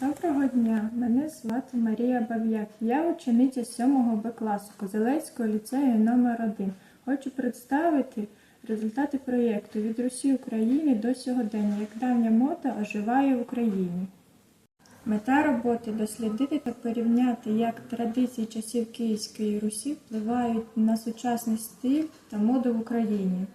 Доброго дня, мене звати Марія Бав'як. Я учениця 7 Б класу Козелецького ліцею номер 1 Хочу представити результати проєкту від Русі України до сьогодення, як давня мода оживає в Україні. Мета роботи дослідити та порівняти, як традиції часів Київської Русі впливають на сучасний стиль та моду в Україні.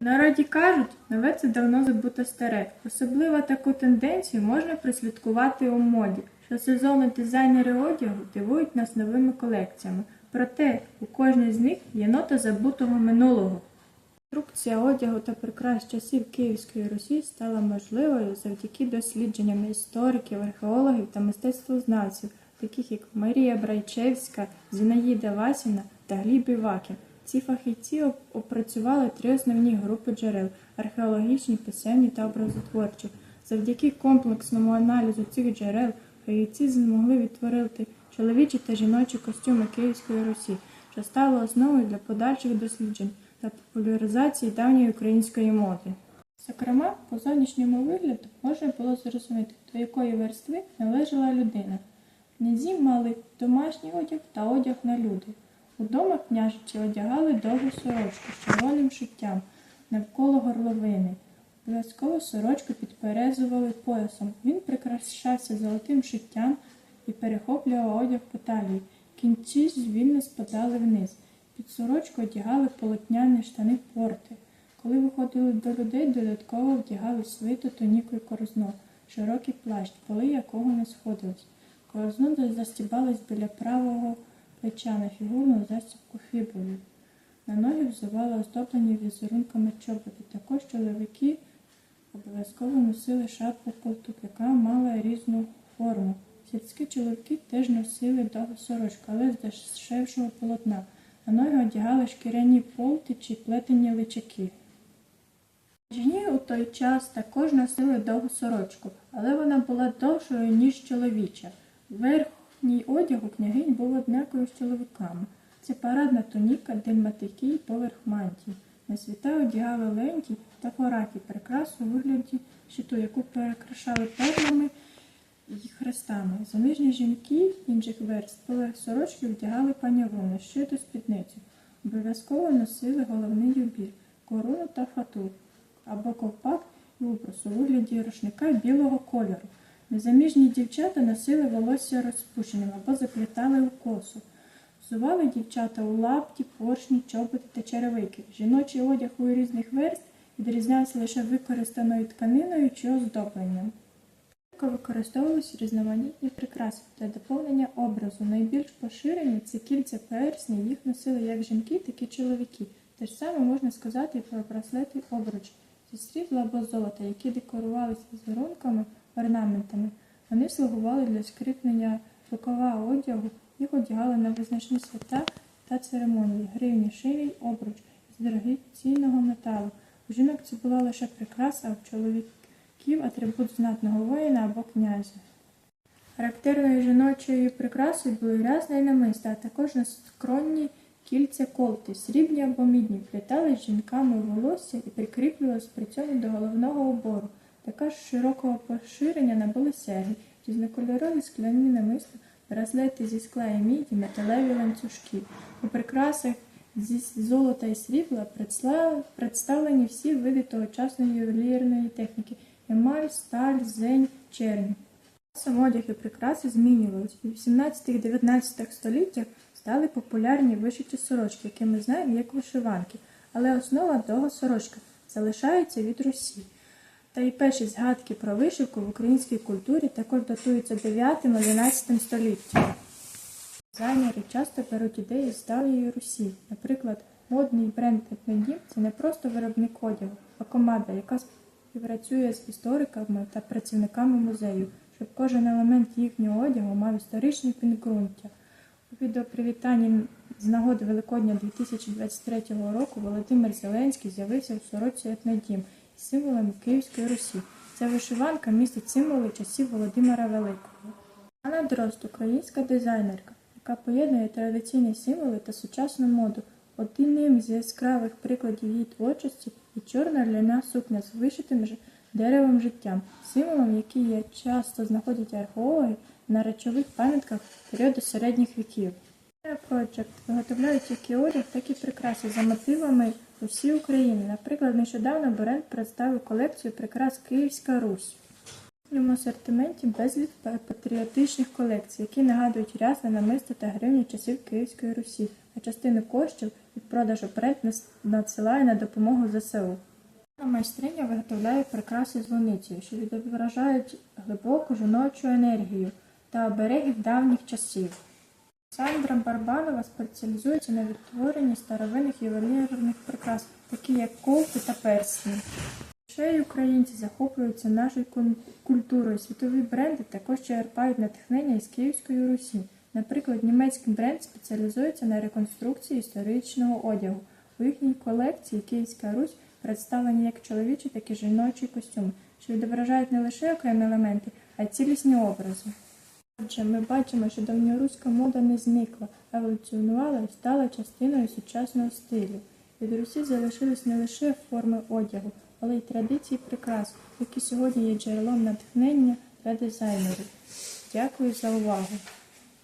В народі кажуть, нове це давно забуто старе. Особливо таку тенденцію можна прослідкувати у моді, що сезонні дизайнери одягу дивують нас новими колекціями. Проте у кожній з них є нота забутого минулого. Конструкція одягу та прикрас часів Київської Русі стала можливою завдяки дослідженням істориків, археологів та мистецтвознавців, таких як Марія Брайчевська, Зінаїда Васіна та Гліб Івакін. Ці фахівці опрацювали три основні групи джерел археологічні, писемні та образотворчі. Завдяки комплексному аналізу цих джерел фахівці змогли відтворити чоловічі та жіночі костюми Київської Русі, що стало основою для подальших досліджень та популяризації давньої української моди. Зокрема, по зовнішньому вигляду можна було зрозуміти, до якої верстви належала людина. Князі мали домашній одяг та одяг на люди. Удома княжичі одягали довгу сорочку з червоним шиттям навколо горловини. Обов'язково сорочку підперезували поясом. Він прикрашався золотим шиттям і перехоплював одяг по талії. Кінці ж вільно спадали вниз. Під сорочку одягали полотняні штани порти. Коли виходили до людей, додатково вдягали свиту, тоніку і корозно, широкий плащ, поли якого не сходились. Корозно застібалось біля правого плеча на фігурну застібку фібулі. На ноги взували оздоблені візерунками чоботи. Також чоловіки обов'язково носили шапку колтук, яка мала різну форму. Сільські чоловіки теж носили довгу сорочку, але з дешевшого полотна. На ноги одягали шкіряні полти чи плетені личаки. Жені у той час також носили довгу сорочку, але вона була довшою, ніж чоловіча. Верхній одяг у княгинь був однаковий з чоловіками. Це парадна туніка, дельматики і поверх мантії. На світа одягали ленті та фораки, прикрасу у вигляді щиту, яку перекрашали перлами і хрестами. Заміжні жінки інших верст поверх сорочки вдягали паняву на щиту спідницю. Обов'язково носили головний юбір, корону та фату або ковпак і обрус у вигляді рушника білого кольору. Незаміжні дівчата носили волосся розпущеним або заплітали у косу. Взували дівчата у лапті, поршні, чоботи та черевики. Жіночий одяг у різних верст відрізнявся лише використаною тканиною чи оздобленням. Використовувалися різноманітні прикраси для доповнення образу. Найбільш поширені це кільця персні, їх носили як жінки, так і чоловіки. Те ж саме можна сказати і про браслети обруч зі срібла або золота, які декорувалися візерунками, орнаментами. Вони слугували для скріплення рукава одягу, їх одягали на визначні свята та церемонії, гривні, шиї, обруч з дорогоцінного металу. У жінок це була лише прикраса, а в чоловіків атрибут знатного воїна або князя. Характерною жіночою прикрасою були рясна і намиста, а також наскронні кільця колти, срібні або мідні, плітали з жінками волосся і прикріплювалися при цьому до головного убору. Така ж широкого поширення набули серги, різнокольорові скляні намиста, браслети зі скла і міді, металеві ланцюжки. У прикрасах зі золота і срібла представлені всі види тогочасної ювелірної техніки емаль, сталь, зень, чернь. Часом одяг і прикраси змінювалися. У 18-19 століттях стали популярні вишиті сорочки, які ми знаємо як вишиванки, але основа довга сорочка залишається від Русі. Та й перші згадки про вишивку в українській культурі також датуються 9-11 століттям. Дизайнери часто беруть ідеї з давньої Русі. Наприклад, модний бренд Етнодім – це не просто виробник одягу, а команда, яка співпрацює з істориками та працівниками музею, щоб кожен елемент їхнього одягу мав історичне підґрунтя. У відеопривітанні з нагоди Великодня 2023 року Володимир Зеленський з'явився у сорочці Етнодім символами Київської Русі. Ця вишиванка містить символи часів Володимира Великого. Анна Дрозд – українська дизайнерка, яка поєднує традиційні символи та сучасну моду. Одним з яскравих прикладів її творчості є чорна ляна сукня з вишитим деревом життям, символом, який часто знаходять археологи на речових пам'ятках періоду середніх віків. Project виготовляють як і одяг, так і прикраси за мотивами усі України. Наприклад, нещодавно бренд представив колекцію прикрас Київська Русь. В цьому асортименті безліч патріотичних колекцій, які нагадують рясне намисто та гривні часів Київської Русі, а частину коштів від продажу бренд надсилає на допомогу ЗСУ. Майстриня виготовляє прикраси з що відображають глибоку жіночу енергію та оберегів давніх часів. Сандра Барбанова спеціалізується на відтворенні старовинних ювелірних прикрас, такі як ковки та персні. Ще й українці захоплюються нашою культурою. Світові бренди також черпають натхнення із Київської Русі. Наприклад, німецький бренд спеціалізується на реконструкції історичного одягу. У їхній колекції Київська Русь представлені як чоловічі, так і жіночі костюми, що відображають не лише окремі елементи, а й цілісні образи. Отже, ми бачимо, що давньоруська мода не зникла, еволюціонувала і стала частиною сучасного стилю. Від Русі залишились не лише форми одягу, але й традиції прикрас, які сьогодні є джерелом натхнення для дизайнерів. Дякую за увагу!